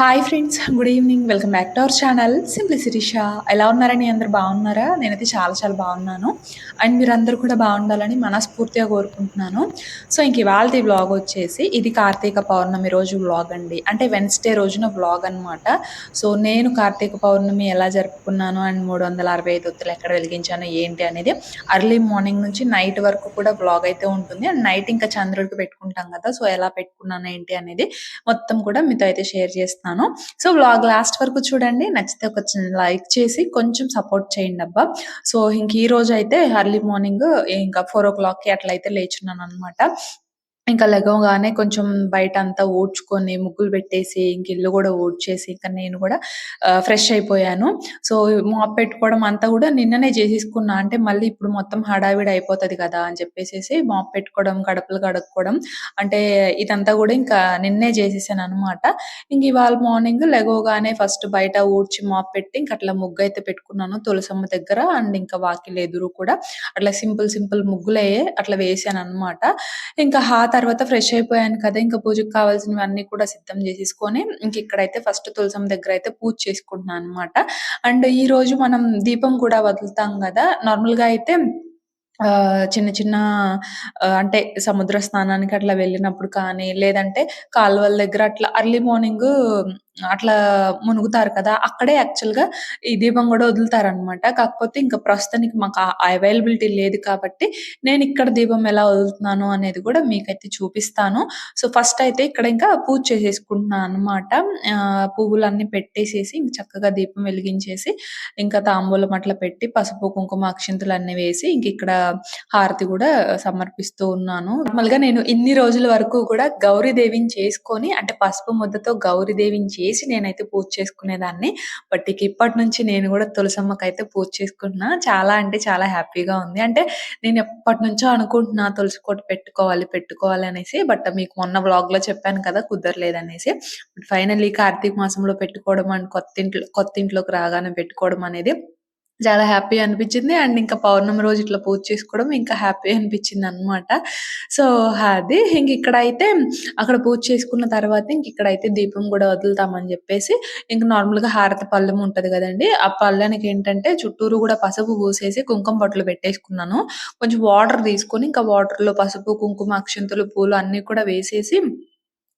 Hi friends good evening welcome back to our channel simplicity Shah ఎలా ఉన్నారని అందరు బాగున్నారా? నేనైతే చాలా చాలా బాగున్నాను. అండ్ మీరందరూ కూడా బాగుండాలని మనస్ఫూర్తిగా కోరుకుంటున్నాను. సో ఇంక ఇవాళ వ్లాగ్ వచ్చేసి ఇది కార్తీక పౌర్ణమి రోజు వ్లాగ్ అండి. అంటే వెన్స్డే రోజున వ్లాగ్ అనమాట సో నేను కార్తీక పౌర్ణమి ఎలా జరుపుకున్నాను అండ్ మూడు వందల అరవై ఐదు ఒత్తులు ఎక్కడ వెలిగించాను ఏంటి అనేది అర్లీ మార్నింగ్ నుంచి నైట్ వరకు కూడా బ్లాగ్ అయితే ఉంటుంది. అండ్ నైట్ ఇంకా చంద్రుడికి పెట్టుకుంటాం కదా సో ఎలా పెట్టుకున్నాను ఏంటి అనేది మొత్తం కూడా మీతో అయితే షేర్ చేస్తాను. సో వ్లాగ్ లాస్ట్ వరకు చూడండి. నచ్చితే ఒక లైక్ చేసి కొంచెం సపోర్ట్ చేయండి అబ్బా. సో ఇంక ఈ రోజు అయితే ఎర్లీ మార్నింగ్ ఇంకా ఫోర్ ఓ క్లాక్కి అట్లా లేచున్నాను అనమాట ఇంకా లెగవగానే కొంచెం బయట అంతా ఊడ్చుకొని ముగ్గులు పెట్టేసి ఇంక ఇల్లు కూడా ఊడ్చేసి ఇంకా నేను కూడా ఫ్రెష్ అయిపోయాను. సో మాప్ పెట్టుకోవడం అంతా కూడా నిన్ననే చేసేసుకున్నా. అంటే మళ్ళీ ఇప్పుడు మొత్తం హడావిడి అయిపోతుంది కదా అని చెప్పేసి మాప్ పెట్టుకోవడం గడపలు కడుక్కోవడం. అంటే ఇదంతా కూడా ఇంకా నిన్నే చేసేసాను అనమాట ఇంక ఇవాళ మార్నింగ్ లెగవగానే ఫస్ట్ బయట ఊడ్చి మాప్ పెట్టి ఇంక అట్లా ముగ్గు అయితే పెట్టుకున్నాను తులసమ్మ దగ్గర. అండ్ ఇంకా వాకిలు ఎదురు కూడా అట్లా సింపుల్ సింపుల్ ముగ్గులే అట్లా వేసాను అనమాట ఇంకా హాత తర్వాత ఫ్రెష్ అయిపోయాను కదా ఇంకా పూజకు కావాల్సినవన్నీ కూడా సిద్ధం చేసేసుకొని ఇంక ఇక్కడైతే ఫస్ట్ తులసం దగ్గర అయితే పూజ చేసుకుంటున్నాను అనమాట అండ్ ఈ రోజు మనం దీపం కూడా వదులుతాం కదా నార్మల్గా అయితే ఆ చిన్న చిన్న అంటే సముద్ర స్నానానికి అట్లా వెళ్ళినప్పుడు కానీ లేదంటే కాలువల దగ్గర అట్లా అర్లీ మార్నింగ్ అట్లా మునుగుతారు కదా అక్కడే యాక్చువల్గా ఈ దీపం కూడా వదులుతారనమాట కాకపోతే ఇంకా ప్రస్తుతానికి మాకు అవైలబిలిటీ లేదు కాబట్టి నేను ఇక్కడ దీపం ఎలా వదులుతున్నాను అనేది కూడా మీకైతే చూపిస్తాను. సో ఫస్ట్ అయితే ఇక్కడ ఇంకా పూజ చేసేసుకుంటున్నాను అనమాట పువ్వులన్నీ పెట్టేసేసి ఇంక చక్కగా దీపం వెలిగించేసి ఇంకా తాంబూలం అట్లా పెట్టి పసుపు కుంకుమ అక్షింతలు అన్ని వేసి ఇంక ఇక్కడ హారతి కూడా సమర్పిస్తూ ఉన్నాను. నార్మల్గా నేను ఇన్ని రోజుల వరకు కూడా గౌరీదేవిని చేసుకొని అంటే పసుపు ముద్దతో గౌరీదేవిని వేసి నేనైతే పూజ చేసుకునేదాన్ని. బట్ ఇక ఇప్పటి నుంచి నేను కూడా తులసమ్మకి అయితే పూజ చేసుకుంటున్నా చాలా అంటే చాలా హ్యాపీగా ఉంది. అంటే నేను ఎప్పటి నుంచో అనుకుంటున్నా తులసి కోట పెట్టుకోవాలి పెట్టుకోవాలి అనేసి. బట్ మీకు మొన్న వ్లాగ్లో చెప్పాను కదా కుదరలేదనేసి. బట్ ఫైనల్లీ కార్తీక మాసంలో పెట్టుకోవడం అండ్ కొత్త ఇంట్లో కొత్త ఇంట్లోకి రాగానే పెట్టుకోవడం అనేది చాలా హ్యాపీ అనిపించింది. అండ్ ఇంకా పౌర్ణమి రోజు ఇట్లా పూజ చేసుకోవడం ఇంకా హ్యాపీ అనిపించింది అనమాట సో, అది ఇంక ఇక్కడైతే అక్కడ పూజ చేసుకున్న తర్వాత ఇంక ఇక్కడైతే దీపం కూడా వదులుతామని చెప్పేసి ఇంక నార్మల్‌గా హారతి పళ్ళెం ఉంటది కదండి ఆ పళ్ళెనికి ఏంటంటే చుట్టూరు కూడా పసుపు పూసేసి కుంకుమ బొట్లు పెట్టేసుకున్నాను. కొంచెం వాటర్ తీసుకొని ఇంకా వాటర్‌లో పసుపు, కుంకుమ, అక్షంతులు పూలు అన్నీ కూడా వేసేసి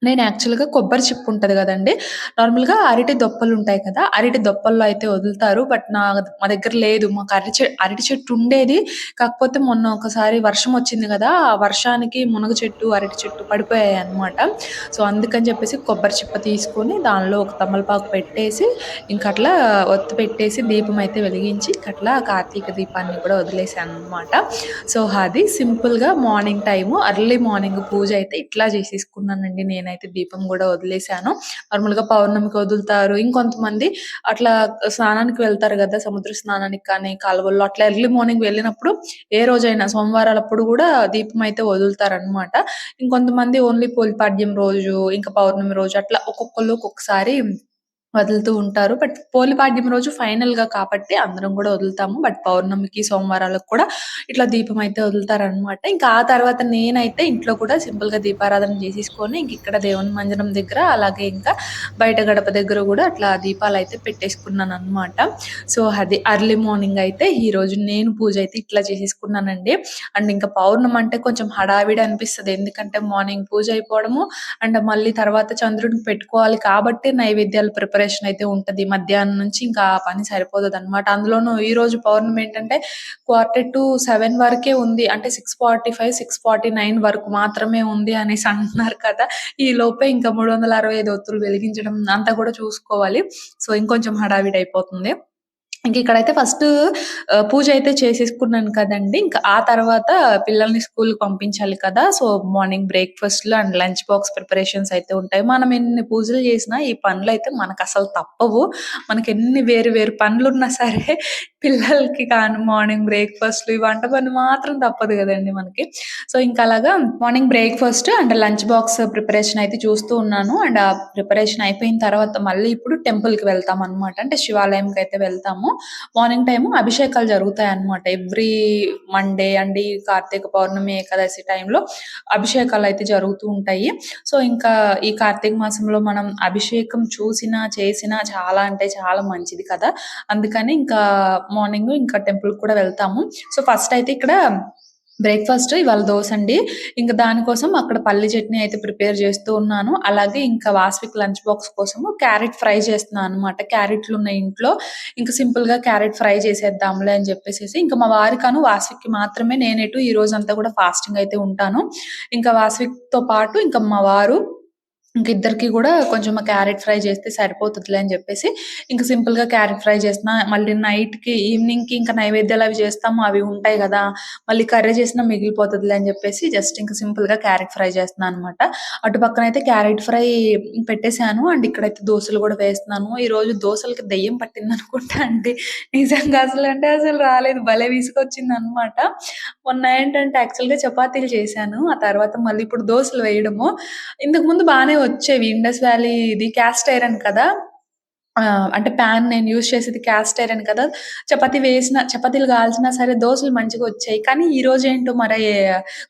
నేను యాక్చువల్‌గా కొబ్బరి చిప్పు ఉంటుంది కదండి నార్మల్‌గా అరటి దొప్పలు ఉంటాయి కదా! అరటి దొప్పల్లో అయితే వదులుతారు. బట్ నా మా దగ్గర లేదు. మాకు అరటి చెట్టు అరటి చెట్టు ఉండేది. కాకపోతే మొన్న ఒకసారి వర్షం వచ్చింది కదా ఆ వర్షానికి మునగ చెట్టు, అరటి చెట్టు పడిపోయాయి అనమాట సో, అందుకని చెప్పేసి కొబ్బరి చిప్ప తీసుకొని దానిలో ఒక తమలపాకు పెట్టేసి ఇంక అట్లా ఒత్తి పెట్టేసి దీపం అయితే వెలిగించి అట్లా కార్తీక దీపాన్ని కూడా వదిలేసాను అనమాట సో, అది సింపుల్‌గా morning time early morning puja అయితే ఇట్లా చేసేసుకున్నానండి నేను. నేనైతే దీపం కూడా వదిలేసాను నార్మల్గా పౌర్ణమికి వదులుతారు. ఇంకొంతమంది అట్లా స్నానానికి వెళ్తారు కదా సముద్ర స్నానానికి కానీ కాలువల్లో అట్లా ఎర్లీ మార్నింగ్ వెళ్ళినప్పుడు ఏ రోజైనా సోమవారాలప్పుడు కూడా దీపం అయితే వదులుతారు అనమాట ఇంకొంతమంది ఓన్లీ పోలిపాడ్యం రోజు ఇంకా పౌర్ణమి రోజు అట్లా ఒక్కొక్కళ్ళు ఒక్కొక్కసారి వదులుతూ ఉంటారు. బట్ పోలిపాడ్యం రోజు ఫైనల్గా కాబట్టి అందరం కూడా వదులుతాము. బట్ పౌర్ణమికి, సోమవారాలకు కూడా ఇట్లా దీపం అయితే వదులుతారనమాట. ఇంకా ఆ తర్వాత నేనైతే ఇంట్లో కూడా సింపుల్గా దీపారాధన చేసేసుకొని ఇంక ఇక్కడ దేవుని మందిరం దగ్గర అలాగే ఇంకా బయట గడప దగ్గర కూడా అట్లా దీపాలు అయితే పెట్టేసుకున్నాను అనమాట సో, అది అర్లీ మార్నింగ్ అయితే ఈ రోజు నేను పూజ అయితే ఇట్లా చేసేసుకున్నానండి. అండ్ ఇంకా పౌర్ణం అంటే కొంచెం హడావిడి అనిపిస్తుంది ఎందుకంటే మార్నింగ్ పూజ అయిపోవడము అండ్ మళ్ళీ తర్వాత చంద్రుడికి పెట్టుకోవాలి కాబట్టి నైవేద్యాలు ప్రిపేర్ ప్రిపరేషన్ అయితే ఉంటది. మధ్యాహ్నం నుంచి ఇంకా ఆ పని అనమాట అందులోనూ ఈ రోజు పౌర్ణమి ఏంటంటే క్వార్టర్ టు సెవెన్ వరకే ఉంది. అంటే six forty five six forty nine వరకు మాత్రమే ఉంది అనేసి అంటున్నారు కదా! ఈ లోపే ఇంకా మూడు వందల అరవై ఐదు ఒత్తులు వెలిగించడం అంతా కూడా చూసుకోవాలి. సో, ఇంకొంచెం హడావిడి అయిపోతుంది. ఇంక ఇక్కడైతే ఫస్ట్ పూజ అయితే చేసేసుకున్నాను కదండి ఇంకా ఆ తర్వాత పిల్లల్ని స్కూల్‌కి పంపించాలి కదా! సో, మార్నింగ్ బ్రేక్‌ఫాస్ట్‌లు అండ్ లంచ్ బాక్స్ ప్రిపరేషన్స్ అయితే ఉంటాయి. మనం ఎన్ని పూజలు చేసినా ఈ పనులు అయితే మనకు అసలు తప్పవు. మనకి ఎన్ని వేరు వేరు పనులు ఉన్నా సరే పిల్లలకి కానీ మార్నింగ్ బ్రేక్‌ఫాస్ట్‌లు ఈ వంట పని మాత్రం తప్పదు కదండి మనకి. సో, ఇంకా అలాగా morning breakfast and lunch box preparation అయితే చూస్తూ ఉన్నాను. అండ్ ఆ ప్రిపరేషన్ అయిపోయిన తర్వాత మళ్ళీ ఇప్పుడు టెంపుల్‌కి వెళ్తామనమాట. అంటే శివాలయంకి అయితే వెళ్తాము. మార్నింగ్ టైము అభిషేకాలు జరుగుతాయి అనమాట ఎవ్రీ మండే అండ్ ఈ కార్తీక పౌర్ణమి, ఏకాదశి టైంలో అభిషేకాలయితే జరుగుతూ ఉంటాయి. సో, ఇంకా ఈ కార్తీక మాసంలో మనం అభిషేకం చూసినా, చేసినా చాలా అంటే చాలా మంచిది కదా! అందుకని ఇంకా మార్నింగ్ ఇంకా టెంపుల్ కూడా వెళ్తాము. సో, ఫస్ట్ అయితే ఇక్కడ బ్రేక్‌ఫాస్ట్ ఇవాళ దోసండి. ఇంకా దానికోసం అక్కడ పల్లి చట్నీ అయితే ప్రిపేర్ చేస్తూ ఉన్నాను. అలాగే ఇంకా వాస్విక్ లంచ్ బాక్స్ కోసము క్యారెట్ ఫ్రై చేస్తున్నాను అనమాట. క్యారెట్లున్నాయి ఇంట్లో. ఇంకా సింపుల్గా క్యారెట్ ఫ్రై చేసేద్దాంలే అని చెప్పేసి ఇంకా మా వారికను, వాసవిక్‌కి మాత్రమే నేనేటు ఈ రోజంతా కూడా ఫాస్టింగ్ అయితే ఉంటాను. ఇంకా వాసవిక్‌తో పాటు ఇంకా మా వారు ఇంక ఇద్దరికి కూడా కొంచెం క్యారెట్ ఫ్రై చేస్తే సరిపోతదిలే అని ఇంకా సింపుల్గా క్యారెట్ ఫ్రై చేసిన మళ్ళీ నైట్కి ఈవినింగ్కి ఇంకా నైవేద్యాలు అవి చేస్తాము. అవి ఉంటాయి కదా మళ్ళీ కర్రీ చేసినా మిగిలిపోతదిలే అని చెప్పేసి జస్ట్ ఇంకా సింపుల్గా క్యారెట్ ఫ్రై చేస్తున్నాను అనమాట. అటు పక్కన అయితే క్యారెట్ ఫ్రై పెట్టేసాను. అండ్ ఇక్కడైతే దోసలు కూడా వేస్తున్నాను. ఈ రోజు దోశలకి దెయ్యం పట్టిందనుకుంటా అండి. నిజంగా అసలు అంటే అసలు రాలేదు. భలే విసుగొచ్చిందనమాట. మొన్న ఏంటంటే యాక్చువల్‌గా చపాతీలు చేశాను. ఆ తర్వాత మళ్ళీ ఇప్పుడు దోశలు వేయడము. ఇంతకు ముందు బానే వచ్చేవి. ఇండస్ వ్యాలీ ఇది క్యాస్ట్ ఐరన్ కదా! అంటే పాన్ నేను యూజ్ చేసేది క్యాస్ట్ ఐరన్ కదా! చపాతీ వేసిన చపాతీలు కాల్చినా సరే దోశలు మంచిగా వచ్చాయి కానీ ఈ రోజు ఏంటో మరి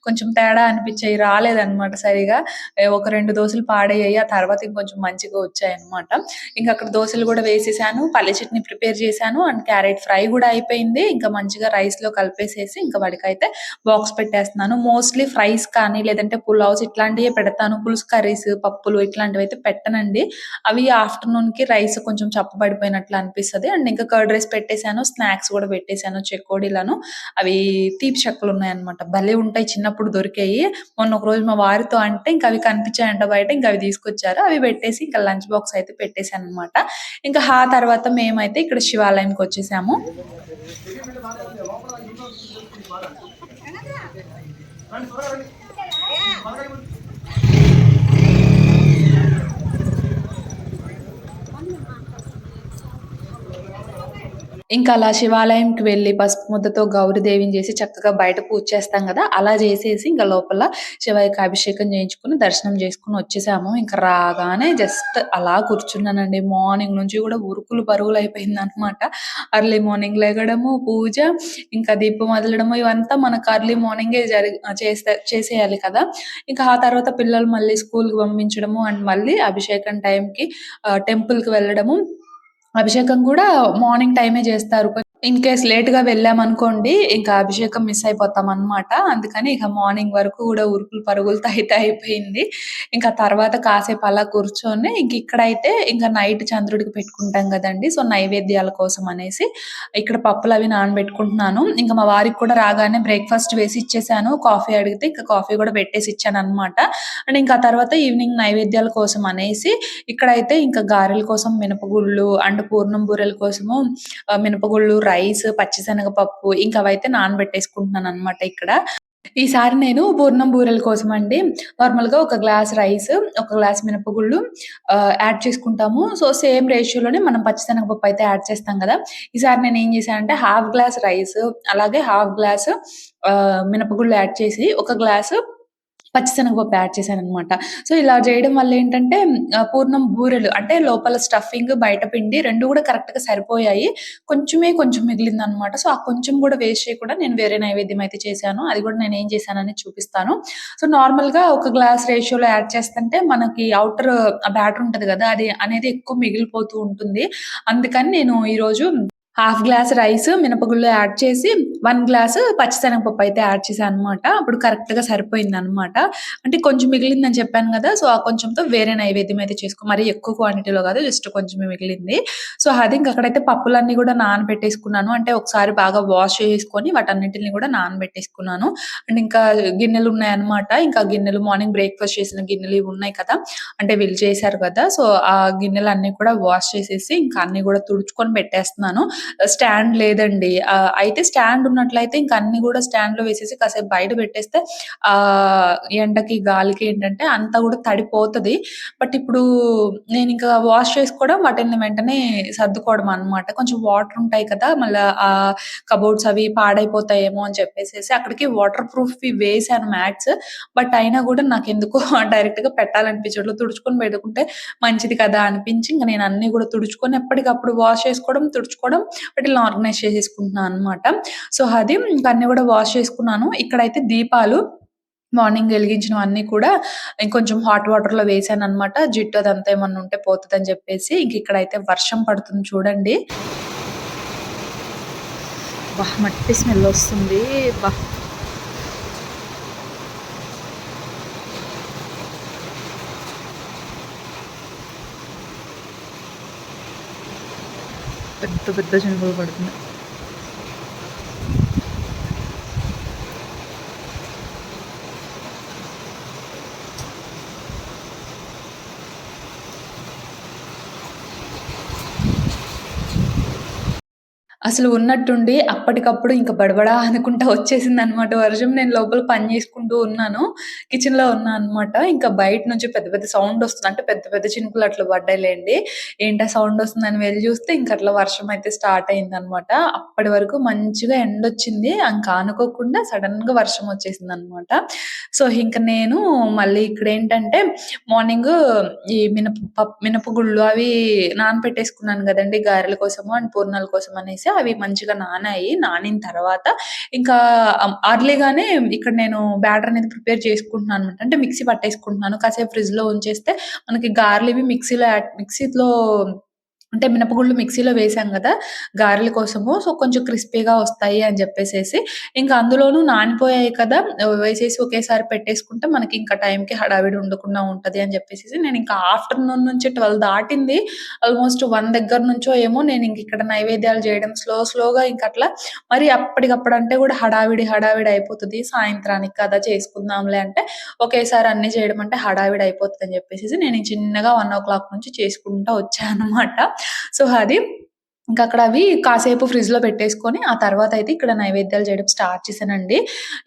కొంచెం తేడా అనిపించాయి రాలేదన్నమాట సరిగా. ఒక రెండు దోసలు పాడయ్యాయి. ఆ తర్వాత ఇంకొంచెం మంచిగా వచ్చాయన్నమాట. ఇంకా అక్కడ దోసలు కూడా వేసేసాను. పల్లి చట్నీ ప్రిపేర్ చేశాను. అండ్ క్యారెట్ ఫ్రై కూడా అయిపోయింది. ఇంకా మంచిగా రైస్లో కలిపేసేసి ఇంకా వాడికైతే బాక్స్ పెట్టేస్తున్నాను. మోస్ట్‌లీ ఫ్రైస్ కానీ లేదంటే పులావ్స్ ఇట్లాంటివి పెడతాను. పులుసు కర్రీస్, పప్పులు ఇట్లాంటివైతే పెట్టనండి. అవి ఆఫ్టర్నూన్కి రైస్ కొంచెం కొంచెం చప్పబడిపోయినట్లు అనిపిస్తుంది అండ్ ఇంకా కర్డ్ రైస్ పెట్టేసాను. స్నాక్స్ కూడా పెట్టేశాను చెక్కోడీలను అవి తీపి చెక్కలున్నాయన్నమాట. భలే ఉంటాయి. చిన్నప్పుడు దొరికాయి. మొన్న ఒక రోజు మా వారితో అంటే ఇంక అవి కనిపించాయంట బయట. ఇంకా అవి తీసుకొచ్చారు. అవి పెట్టేసి ఇంకా లంచ్ బాక్స్ అయితే పెట్టేసాననమాట. ఇంకా ఆ తర్వాత మేమైతే ఇక్కడ శివాలయంకి శివాలయంకొచ్చేసాము. ఇంకా అలా శివాలయంకి వెళ్ళి పసుపు ముద్దతో గౌరీదేవిని చేసి చక్కగా బయట పూజ చేస్తాం కదా అలా చేసేసి ఇంకా లోపల శివయ్యకి అభిషేకం చేయించుకొని, దర్శనం చేసుకొని వచ్చేసాము. ఇంకా రాగానే జస్ట్ అలా కూర్చున్నానండి. మార్నింగ్ నుంచి కూడా ఉరుకులు పరుగులు అయిపోయింది అనమాట అర్లీ మార్నింగ్ లేగడము పూజ, ఇంకా దీపం వదలడము ఇవంతా మనకు అర్లీ మార్నింగే జరి చేస్తే చేసేయాలి కదా! ఇంకా ఆ తర్వాత పిల్లలు మళ్ళీ స్కూల్‌కి పంపించడము అండ్ మళ్ళీ అభిషేకం టైంకి టెంపుల్‌కి వెళ్ళడము. అభిషేకం కూడా మార్నింగ్ టైమే జేస్తారు. ఇన్‌కేస్ లేట్‌గా వెళ్ళామనుకోండి, ఇంకా అభిషేకం మిస్ అయిపోతాం అనమాట అందుకని ఇక మార్నింగ్ వరకు కూడా ఉరుకులు పరుగులతో అయితే అయిపోయింది. ఇంకా తర్వాత కాసేపు అలా కూర్చొని ఇంక ఇక్కడైతే ఇంకా నైట్ చంద్రుడికి పెట్టుకుంటాం కదండి సో, నైవేద్యాల కోసం అనేసి ఇక్కడ పప్పులు అవి నానబెట్టుకుంటున్నాను. ఇంకా మా వారికి కూడా రాగానే బ్రేక్‌ఫాస్ట్ వేసి ఇచ్చేసాను. కాఫీ అడిగితే ఇంకా కాఫీ కూడా పెట్టేసి ఇచ్చాను అనమాట అండ్ ఇంకా తర్వాత ఈవినింగ్ నైవేద్యాల కోసం అనేసి ఇక్కడైతే ఇంకా గారెల కోసం మినపగుళ్ళు అండ్ పూర్ణం బూరెల కోసము మినపగుళ్ళు, రైస్, పచ్చిశనగపప్పు ఇంకా అవైతే నానబెట్టేసుకుంటున్నాను అనమాట ఇక్కడ. ఈసారి నేను పూర్ణం బూరెల కోసం అండి నార్మల్ నార్మల్‌గా ఒక గ్లాస్ రైస్, ఒక గ్లాస్ మినపగుళ్ళు యాడ్ చేసుకుంటాము. సో, సేమ్ రేషియోలోనే మనం పచ్చిశనగపప్పు అయితే యాడ్ చేస్తాం కదా ఈసారి నేను ఏం చేశానంటే హాఫ్ గ్లాస్ రైస్ అలాగే హాఫ్ గ్లాస్ మినపగుళ్ళు యాడ్ చేసి ఒక గ్లాసు పచ్చిశనగపప్పు యాడ్ చేశాననమాట. సో, ఇలా చేయడం వల్ల ఏంటంటే పూర్ణం బూరెలు అంటే లోపల స్టఫింగ్, బయట పిండి రెండు కూడా కరెక్ట్‌గా సరిపోయాయి. కొంచెమే కొంచెం మిగిలిందనమాట. సో, ఆ కొంచెం కూడా వేస్ట్ చేయకుండా నేను వేరే నైవేద్యం అయితే చేశాను. అది కూడా నేను ఏం చేశానని చూపిస్తాను. సో, నార్మల్‌గా ఒక గ్లాస్ రేషియోలో యాడ్ చేస్తుంటే మనకి అవుటర్ బ్యాటర్ ఉంటది కదా అది అనేది ఎక్కువ మిగిలిపోతూ ఉంటుంది. అందుకని నేను ఈరోజు హాఫ్ గ్లాస్ రైస్, మినపగుళ్ళు యాడ్ చేసి వన్ గ్లాసు పచ్చిశనగపప్పు అయితే యాడ్ చేశాననమాట. అప్పుడు కరెక్ట్‌గా సరిపోయిందనమాట. అంటే కొంచెం మిగిలిందని చెప్పాను కదా సో, ఆ కొంచెంతో వేరే నైవేద్యం అయితే చేసుకో మరీ ఎక్కువ క్వాంటిటీలో కాదు జస్ట్ కొంచెం మిగిలింది. సో, అది ఇంక అక్కడైతే పప్పులన్నీ కూడా నానబెట్టేసుకున్నాను. అంటే ఒకసారి బాగా వాష్ చేసుకొని వాటన్నిటిని కూడా నానబెట్టేసుకున్నాను. అండ్ ఇంకా గిన్నెలు ఉన్నాయన్నమాట ఇంకా గిన్నెలు మార్నింగ్ బ్రేక్‌ఫాస్ట్ చేసిన గిన్నెలు ఇవి ఉన్నాయి కదా! అంటే వీళ్ళు చేశారు కదా సో, ఆ గిన్నెలు అన్ని కూడా వాష్ చేసేసి ఇంకా అన్ని కూడా తుడుచుకొని పెట్టేస్తున్నాను. స్టాండ్ లేదండి. అయితే స్టాండ్ ఉన్నట్లయితే ఇంకా అన్ని కూడా స్టాండ్లో వేసేసి కాసేపు బయట పెట్టేస్తే ఆ ఎండకి, గాలికి ఏంటంటే అంతా కూడా తడిపోతది. బట్ ఇప్పుడు నేను ఇంకా వాష్ చేసుకోవడం వాటిని వెంటనే సర్దుకోవడం అనమాట. కొంచెం వాటర్ ఉంటాయి కదా! మళ్ళా ఆ కబోర్డ్స్ అవి పాడైపోతాయేమో అని చెప్పేసేసి అక్కడికి వాటర్ ప్రూఫ్ వేసాను మ్యాట్స్. బట్ అయినా కూడా నాకు ఎందుకు డైరెక్ట్గా పెట్టాలనిపించట్లేదు. తుడుచుకొని పెట్టుకుంటే మంచిది కదా! అనిపించి ఇంకా నేను అన్ని కూడా తుడుచుకొని ఎప్పటికప్పుడు వాష్ చేసుకోవడం, తుడుచుకోవడం బట్ ఇలా ఆర్గనైజ్ చేసేసుకుంటున్నాను అనమాట సో అది ఇంకా అన్ని కూడా వాష్ చేసుకున్నాను ఇక్కడైతే దీపాలు మార్నింగ్ వెలిగించినవన్నీ కూడా ఇంకొంచెం హాట్ వాటర్‌లో వేసాననమాట. జిట్టు అదంతా ఏమన్నా ఉంటే పోతుందని చెప్పేసి ఇంక ఇక్కడైతే వర్షం పడుతుంది చూడండి. అబ్బా! మట్టి స్మెల్ వస్తుంది. అబ్బా! పెద్ద పెద్ద పడుతున్నాయి. అసలు ఉన్నట్టుండి అప్పటికప్పుడు ఇంకా బడబడా అనుకుంటా వచ్చేసింది అనమాట వర్షం. నేను లోపల పని చేసుకుంటూ ఉన్నాను. కిచెన్లో ఉన్నా అనమాట. ఇంకా బయట నుంచి పెద్ద పెద్ద సౌండ్ వస్తుంది. అంటే పెద్ద పెద్ద చినుకులు అట్లా పడ్డాయిలేండి ఏంటా సౌండ్ వస్తుందని వెళ్ళి చూస్తే ఇంకా అట్లా వర్షం అయితే స్టార్ట్ అయిందనమాట. అప్పటి వరకు మంచిగా ఎండ వచ్చింది ఇంకా అనుకోకుండా సడెన్‌గా వర్షం వచ్చేసింది అనమాట సో, ఇంకా నేను మళ్ళీ ఇక్కడ ఏంటంటే మార్నింగ్ ఈ మినప మినపగుళ్ళు అవి నానపెట్టేసుకున్నాను కదండి గారెల కోసము అండ్ పూర్ణాల కోసం అనేసి. అవి మంచిగా నానాయి. నానిన తర్వాత ఇంకా అర్లీగానే ఇక్కడ నేను బ్యాటర్ అనేది ప్రిపేర్ చేసుకుంటున్నాను అనమాట. అంటే మిక్సీ పట్టేసుకుంటున్నాను. కాసేపు ఫ్రిడ్జ్‌లో ఉంచేస్తే మనకి గారెలివి మిక్సీలో మిక్సీలో అంటే మినపగుళ్ళు మిక్సీలో వేసాం కదా గారెల కోసము. సో, కొంచెం క్రిస్పీగా వస్తాయి అని చెప్పేసేసి ఇంకా అందులోనూ నానిపోయాయి కదా! వేసేసి ఒకేసారి పెట్టేసుకుంటే మనకి ఇంకా టైంకి హడావిడి ఉండకుండా ఉంటది అని చెప్పేసేసి నేను ఇంకా ఆఫ్టర్‌నూన్ నుంచి 12 దాటింది. ఆల్‌మోస్ట్ వన్ దగ్గర నుంచో ఏమో నేను ఇంక ఇక్కడ నైవేద్యాలు చేయడం స్లో స్లోగా ఇంక అట్లా మరి అప్పటికప్పుడు అంటే కూడా హడావిడి హడావిడి అయిపోతుంది సాయంత్రానికి కదా చేసుకుందాంలే అంటే ఒకేసారి అన్ని చేయడం అంటే హడావిడి అయిపోతుంది అని చెప్పేసి నేను చిన్నగా 1:00 నుంచి చేసుకుంటా వచ్చాను అనమాట. సో, అది ఇంకా అక్కడ అవి కాసేపు ఫ్రిడ్జ్‌లో పెట్టేసుకొని ఆ తర్వాత అయితే ఇక్కడ నైవేద్యాలు చేయడం స్టార్ట్ చేశానండి.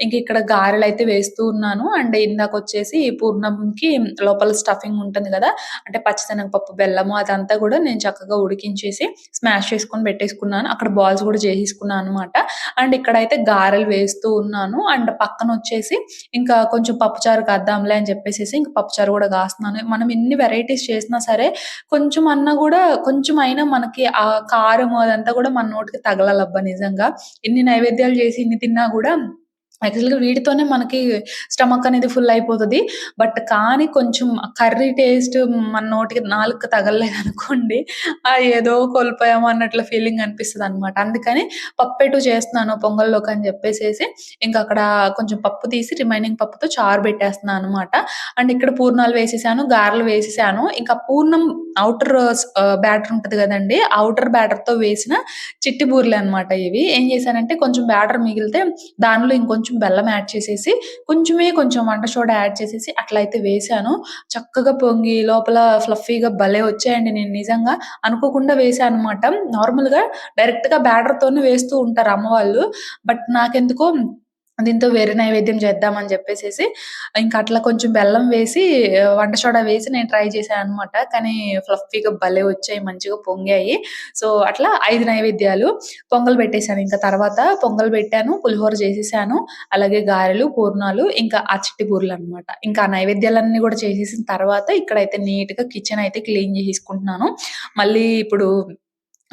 ఇంక ఇక్కడ గారెలు అయితే వేస్తూ ఉన్నాను. అండ్ ఇందాకొచ్చేసి పూర్ణంకి లోపల స్టఫింగ్ ఉంటుంది కదా అంటే పచ్చిశనగపప్పు, బెల్లము అదంతా కూడా నేను చక్కగా ఉడికించేసి స్మాష్ చేసుకొని పెట్టేసుకున్నాను. అక్కడ బాల్స్ కూడా చేసేసుకున్నాను అనమాట. అండ్ ఇక్కడైతే గారెలు వేస్తూ ఉన్నాను. అండ్ పక్కన వచ్చేసి ఇంకా కొంచెం పప్పుచారు కాద్దాంలే అని చెప్పేసి ఇంకా పప్పుచారు కూడా కాస్తున్నాను. మనం ఎన్ని వెరైటీస్ చేసినా సరే కొంచెం అన్నా కూడా కొంచెం అయినా మనకి ఆ కారము అదంతా కూడా మన నోటికి తగలాలబ్బా నిజంగా. ఎన్ని నైవేద్యాలు చేసి ఇన్ని తిన్నా కూడా యాక్చువల్‌గా వీటితోనే మనకి స్టమక్ అనేది ఫుల్ అయిపోతుంది బట్ కానీ కొంచెం కర్రీ టేస్ట్ మన నోటికి నాలుకకి తగలలేదు అనుకోండి ఏదో కోల్పోయాము అన్నట్లు ఫీలింగ్ అనిపిస్తుంది అనమాట అందుకని పప్పెటు చేస్తున్నాను పొంగల్‌లోకి అని చెప్పేసేసి ఇంకా అక్కడ కొంచెం పప్పు తీసి రిమైనింగ్ పప్పుతో చారు పెట్టేస్తున్నాను అనమాట. అండ్ ఇక్కడ పూర్ణాలు వేసేసాను. గారెలు వేసేసాను. ఇంకా పూర్ణం అవుటర్ బ్యాటర్ ఉంటది కదండి ఔటర్ బ్యాటర్‌తో వేసిన చిట్టి బూరెలు అనమాట ఇవి. ఏం చేశానంటే కొంచెం బ్యాటర్ మిగిలితే దానిలో ఇంకొంచెం బెల్లం యాడ్ చేసేసి కొంచెమే కొంచెం వంట సోడా యాడ్ చేసేసి అట్లా అయితే చక్కగా పొంగి లోపల ఫ్లఫీగా భలే వచ్చాయండి. నేను నిజంగా అనుకోకుండా వేసాను అనమాట. నార్మల్‌గా డైరెక్ట్‌గా బ్యాటర్‌తోనే వేస్తూ ఉంటారు అమ్మవాళ్ళు. బట్ నాకెందుకో దీంతో వేరే నైవేద్యం చేద్దామని చెప్పేసేసి ఇంకా అట్లా కొంచెం బెల్లం వేసి వంట సోడా వేసి నేను ట్రై చేశాను అనమాట. కానీ ఫ్లఫీగా భలే వచ్చాయి. మంచిగా పొంగాయి. సో, అట్లా ఐదు నైవేద్యాలు పొంగల్ పెట్టేశాను ఇంకా తర్వాత పొంగల్ పెట్టాను. పులిహోర చేసేసాను. అలాగే గారెలు, పూర్ణాలు ఇంకా అచ్చటి చిట్టి అనమాట ఇంకా నైవేద్యాలన్నీ కూడా చేసేసిన తర్వాత ఇక్కడైతే నీట్‌గా కిచెన్ అయితే క్లీన్ చేసేసుకుంటున్నాను. మళ్ళీ ఇప్పుడు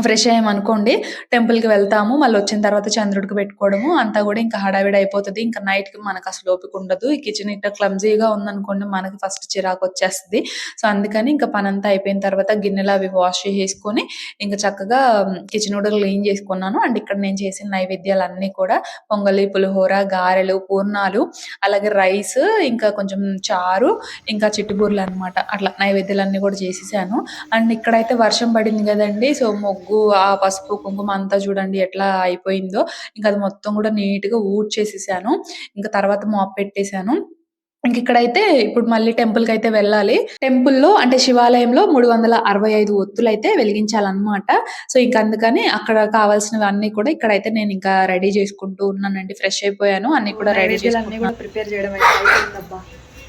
ఫ్రెష్ అయ్యామనుకోండి టెంపుల్‌కి వెళ్తాము. మళ్ళీ వచ్చిన తర్వాత చంద్రుడికి పెట్టుకోవడము అంతా కూడా ఇంకా హడావిడి అయిపోతుంది ఇంకా నైట్‌కి అసలు ఓపిక ఉండదు. ఈ కిచెన్ ఇట్లా క్లమ్జీగా ఉందనుకోండి మనకి ఫస్ట్ చిరాకు వచ్చేస్తుంది సో, అందుకని ఇంకా పనంతా అయిపోయిన తర్వాత గిన్నెలు అవి వాష్ చేసుకొని ఇంకా చక్కగా కిచెన్ కూడా క్లీన్ చేసుకున్నాను. అండ్ ఇక్కడ నేను చేసిన నైవేద్యాలన్నీ కూడా పొంగలి, పులిహోర, గారెలు, పూర్ణాలు అలాగే రైస్ ఇంకా కొంచెం చారు ఇంకా చిట్టి అనమాట అట్లా నైవేద్యాలన్నీ కూడా చేసేసాను. అండ్ ఇక్కడైతే వర్షం పడింది కదండి సో, మొగ్గు ఆ పసుపు, కుంకుమ అంతా చూడండి ఎట్లా అయిపోయిందో. ఇంక అది మొత్తం గూడా నీట్‌గా ఊడ్చేసేసాను. ఇంక తర్వాత మాప్ పెట్టేసాను. ఇంక ఇక్కడైతే ఇప్పుడు మళ్ళీ టెంపుల్‌కైతే వెళ్ళాలి. టెంపుల్‌లో అంటే శివాలయంలో 365 ఒత్తులైతే వెలిగించాలనమాట. సో, ఇంక అందుకని అక్కడ కావాల్సినవన్నీ కూడా ఇక్కడైతే నేనింకా రెడీ చేసుకుంటూ ఉన్నానండి. ఫ్రెష్ అయిపోయాను. అన్నీ కూడా రెడీ చేసుకుంటున్నాను. కూడా ప్రిపేర్ చేయడం అయితే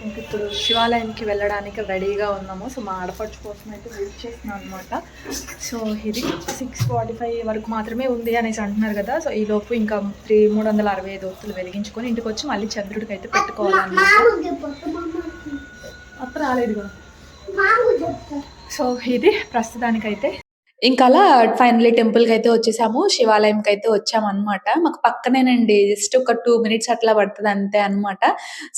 అయిపోయిందబ్బా. ఇంకిప్పుడు శివాలయంకి వెళ్ళడానికి రెడీగా ఉన్నాము. సో, మా ఆడపడుచు కోసం అయితే వెయిట్ చేస్తున్నాం అనమాట. సో, ఇది 6:45 వరకు మాత్రమే ఉంది అనేసి అంటున్నారు కదా! సో, ఈలోపు ఇంకా త్రీ 365 ఒత్తులు వెలిగించుకొని ఇంటికొచ్చి మళ్ళీ చంద్రుడికి అయితే పెట్టుకోవాలన్నమాట. అత్త రాలేదు కదా! సో, ఇది ప్రస్తుతానికైతే ఇంకా అలా ఫైనలీ టెంపుల్కి అయితే వచ్చేసాము. శివాలయంకైతే వచ్చామనమాట. మాకు పక్కనేనండి. జస్ట్ ఒక టూ మినిట్స్ అట్లా పడుతుంది అంతే అనమాట.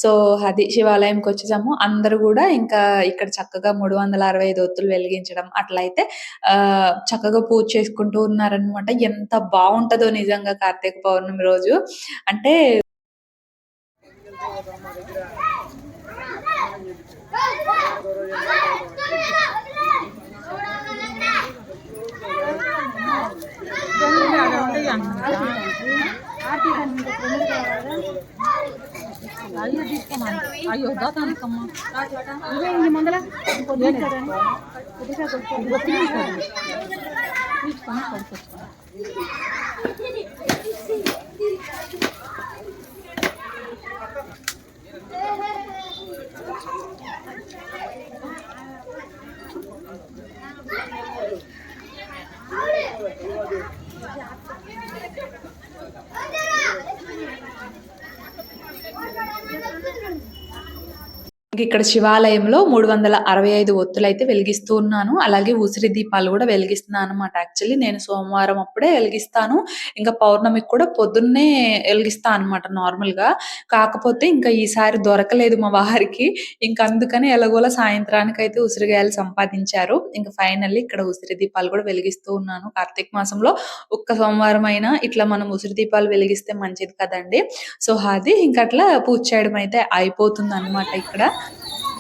సో, అది శివాలయంకి వచ్చేసాము అందరూ కూడా ఇంకా ఇక్కడ చక్కగా 365 ఒత్తులు వెలిగించడం అట్లా అయితే చక్కగా పూజ చేసుకుంటూ ఉన్నారనమాట. ఎంత బాగుంటుందో నిజంగా కార్తీక పౌర్ణమి రోజు. అంటే అయ్యో దాతానికమ్మా ముందర ఇక్కడ శివాలయంలో మూడు వందల అరవై ఐదు ఒత్తులు అయితే వెలిగిస్తూ ఉన్నాను. అలాగే ఉసిరి దీపాలు కూడా వెలిగిస్తున్నాను అనమాట యాక్చువల్లీ నేను సోమవారం అప్పుడే వెలిగిస్తాను ఇంకా పౌర్ణమికి కూడా పొద్దున్నే వెలిగిస్తాను అనమాట నార్మల్‌గా. కాకపోతే ఇంకా ఈసారి దొరకలేదు మా వారికి. ఇంకా అందుకని ఎలాగోలా అయితే ఉసిరిగాయలు సంపాదించారు. ఇంకా ఫైనల్లీ ఇక్కడ ఉసిరి దీపాలు కూడా వెలిగిస్తూ ఉన్నాను. కార్తీక మాసంలో ఒక్క సోమవారం అయినా ఇట్లా మనం ఉసిరి దీపాలు వెలిగిస్తే మంచిది కదండీ! సో, అది ఇంకా అట్లా పూజ చేయడం అయితే అయిపోతుంది అనమాట ఇక్కడ.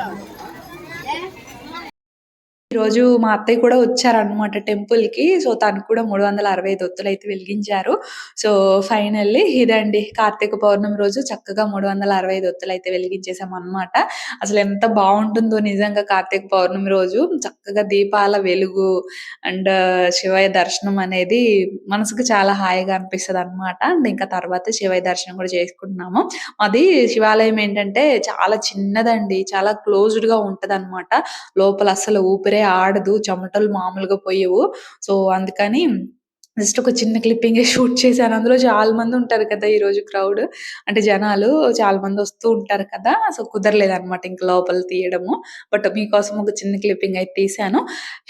চাও ఈరోజు మా అత్తయ్య కూడా వచ్చారనమాట టెంపుల్‌కి. సో, తను కూడా మూడు వందల అరవై ఐదు ఒత్తులు అయితే వెలిగించారు. సో, ఫైనల్లీ ఇదండి కార్తీక పౌర్ణమి రోజు చక్కగా మూడు వందల అరవై ఐదు ఒత్తులు అయితే వెలిగించేసాం అనమాట అసలు ఎంత బాగుంటుందో నిజంగా కార్తీక పౌర్ణమి రోజు. చక్కగా దీపాల వెలుగు అండ్ uh, శివయ్య దర్శనం అనేది మనసుకు చాలా హాయిగా అనిపిస్తదనమాట. అండ్ ఇంకా తర్వాత శివయ్య దర్శనం కూడా చేసుకుంటున్నాము. అది శివాలయం ఏంటంటే చాలా చిన్నదండి. చాలా క్లోజ్డ్‌గా ఉంటదనమాట. లోపల అసలు ఊపిరే ఆడదు. చెమటలు మామూలుగా పోయేవు సో, అందుకని జస్ట్ ఒక చిన్న క్లిప్పింగే షూట్ చేశాను. అందులో చాలా మంది ఉంటారు కదా! ఈరోజు క్రౌడ్. అంటే జనాలు చాలా మంది వస్తూ ఉంటారు కదా! సో, కుదరలేదనమాట ఇంకా లోపల తీయడము. బట్ మీకోసం ఒక చిన్న క్లిప్పింగ్ అయితే తీశాను.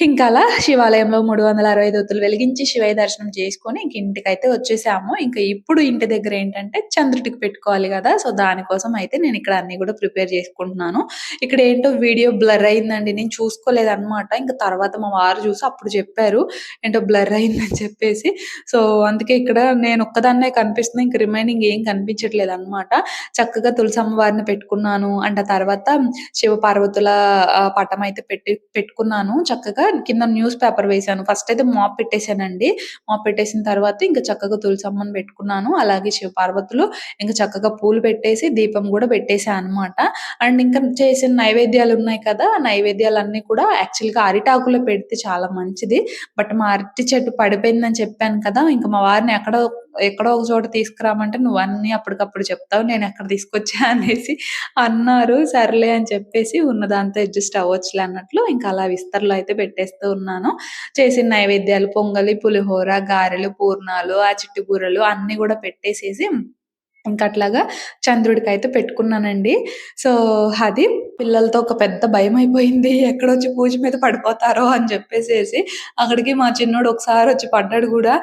ఇంకా అలా శివాలయంలో మూడు వందల అరవై దొత్తులు వెలిగించి శివయ దర్శనం చేసుకొని ఇంక ఇంటికైతే వచ్చేసాము. ఇంకా ఇప్పుడు ఇంటి దగ్గర ఏంటంటే చంద్రుడికి పెట్టుకోవాలి కదా సో, దానికోసం అయితే నేను ఇక్కడ అన్ని కూడా ప్రిపేర్ చేసుకుంటున్నాను. ఇక్కడ ఏంటో వీడియో బ్లర్ అయిందండి. నేను చూసుకోలేదు అనమాట ఇంకా తర్వాత మా వారు చూసి అప్పుడు చెప్పారు. ఏంటో బ్లర్ అయిందని చెప్పేసి. సో, అందుకే ఇక్కడ నేను ఒక్కదాన్నే కనిపిస్తుంది ఇంక రిమైనింగ్ ఏం కనిపించట్లేదు అనమాట చక్కగా తులసమ్మ వారిని పెట్టుకున్నాను. అండ్ ఆ తర్వాత శివ పార్వతుల పటం అయితే పెట్టి పెట్టుకున్నాను. చక్కగా కింద న్యూస్ పేపర్ వేశాను. ఫస్ట్ అయితే మాప్ పెట్టేశానండి మాప్ పెట్టేసిన తర్వాత ఇంకా చక్కగా తులసమ్మని పెట్టుకున్నాను. అలాగే శివ పార్వతులు ఇంకా చక్కగా పూలు పెట్టేసి దీపం కూడా పెట్టేశాను అనమాట. అండ్ ఇంకా చేసిన నైవేద్యాలు ఉన్నాయి కదా! నైవేద్యాలన్నీ కూడా యాక్చువల్‌గా అరిటాకులో పెడితే చాలా మంచిది. బట్ మా అరటి చెట్టు పడిపోయిందని చెప్పాను కదా! ఇంకా మా వారిని ఎక్కడో ఎక్కడో ఒక చోట తీసుకురామంటే నువ్వు అన్ని అప్పటికప్పుడు చెప్తావు. నేను ఎక్కడ తీసుకొచ్చా" అనేసి అన్నారు. సర్లే అని చెప్పేసి ఉన్న దాంతో అడ్జస్ట్ అవ్వచ్చులే అన్నట్లు ఇంకా అలా విస్తరలో అయితే పెట్టేస్తూ ఉన్నాను. చేసిన నైవేద్యాలు పొంగలి, పులిహోర, గారెలు, పూర్ణాలు, ఆ చిట్టి బూరెలు అన్నీ కూడా పెట్టేసేసి ఇంకా అట్లాగా చంద్రుడికి అయితే పెట్టుకున్నానండి. సో, అది పిల్లలతో ఒక పెద్ద భయం అయిపోయింది ఎక్కడొచ్చి పూజ మీద పడిపోతారో అని చెప్పేసేసి అక్కడికి మా చిన్నోడు ఒకసారి వచ్చి పడ్డాడు కూడా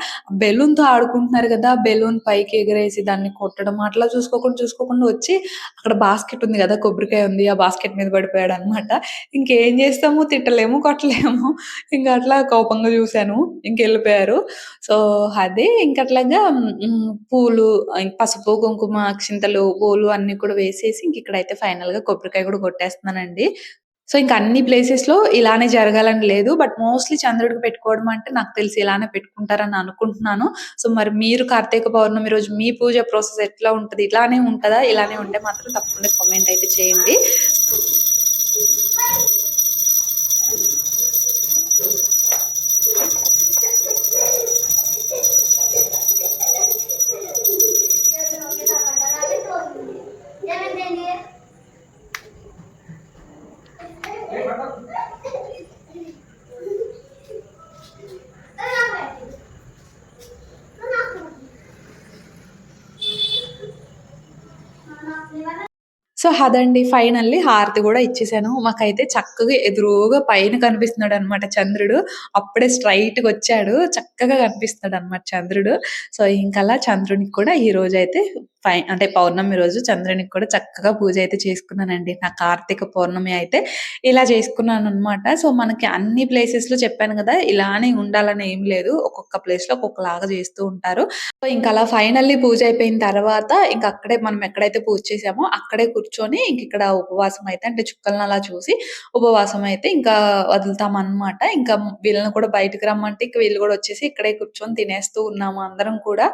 బెలూన్‌తో ఆడుకుంటున్నారు కదా బెలూన్ పైకి ఎగరేసి దాన్ని కొట్టడం అట్లా చూసుకోకుండా, చూసుకోకుండా వచ్చి అక్కడ బాస్కెట్ ఉంది కదా కొబ్బరికాయ ఉంది. ఆ బాస్కెట్ మీద పడిపోయాడు అనమాట ఇంకేం చేస్తాము తిట్టలేము, కొట్టలేము. ఇంకా అట్లా కోపంగా చూసాను. ఇంకెళ్ళిపోయారు. సో, అదే ఇంకట్లాగా పూలు, పసుపు, కుంకుమ, అక్షింతలు, పూలు అన్ని కూడా వేసేసి ఇంక ఇక్కడైతే ఫైనల్‌గా కొబ్బరికాయ కూడా కొట్టేస్తున్నానండి. సో ఇంకా అన్ని ప్లేసెస్లో ఇలానే జరగాలని లేదు. బట్ మోస్ట్‌లీ చంద్రుడికి పెట్టుకోవడం అంటే నాకు తెలిసి ఇలానే పెట్టుకుంటారని అనుకుంటున్నాను. సో మరి మీరు కార్తీక పౌర్ణమి రోజు మీ పూజ ప్రాసెస్ ఎట్లా ఉంటుంది ఇలానే ఉంటుందా ఇలానే ఉంటే మాత్రం తప్పకుండా కామెంట్ అయితే చేయండి. సో అదండి ఫైనల్లీ హారతి కూడా ఇచ్చేసాను. మాకైతే చక్కగా ఎదురుగా పైన కనిపిస్తున్నాడు అనమాట చంద్రుడు. అప్పుడే స్ట్రెయిట్‌గొచ్చాడు. చక్కగా కనిపిస్తున్నాడు అనమాట చంద్రుడు. సో ఇంకలా చంద్రునికి కూడా ఈ రోజైతే పై అంటే పౌర్ణమి రోజు చంద్రునికి కూడా చక్కగా పూజ అయితే చేసుకున్నానండి. నా కార్తీక పౌర్ణమి అయితే ఇలా చేసుకున్నాను అనమాట సో మనకి అన్ని ప్లేసెస్లో చెప్పాను కదా ఇలానే ఉండాలని ఏం లేదు. ఒక్కొక్క ప్లేస్లో ఒక్కొక్కలాగా చేస్తూ ఉంటారు. సో అలా ఫైనల్లీ పూజ అయిపోయిన తర్వాత ఇంకా అక్కడే మనం ఎక్కడైతే పూజ చేసామో అక్కడే కూర్చొని ఇంకిక్కడ ఉపవాసం అయితే అంటే చుక్కలను అలా చూసి ఉపవాసం అయితే ఇంకా వదులుతాం అనమాట ఇంకా వీళ్ళని కూడా బయటకు రమ్మంటే ఇంకా వీళ్ళు కూడా వచ్చేసి ఇక్కడే కూర్చొని తినేస్తూ ఉన్నాము అందరం కూడా.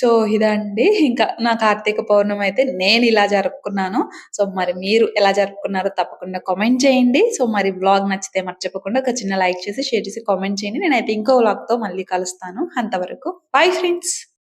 సో ఇదండి ఇంకా నా కార్తీక పౌర్ణమి అయితే నేనిలా జరుపుకున్నాను. సో మరి మీరు ఎలా జరుపుకున్నారో తప్పకుండా కామెంట్ చేయండి. సో మరి బ్లాగ్ నచ్చితే మర్చిపోకుండా ఒక చిన్న లైక్ చేసి, షేర్ చేసి కామెంట్ చేయండి. నేనైతే ఇంకో తో మళ్ళీ కలుస్తాను. అంతవరకు బై ఫ్రెండ్స్.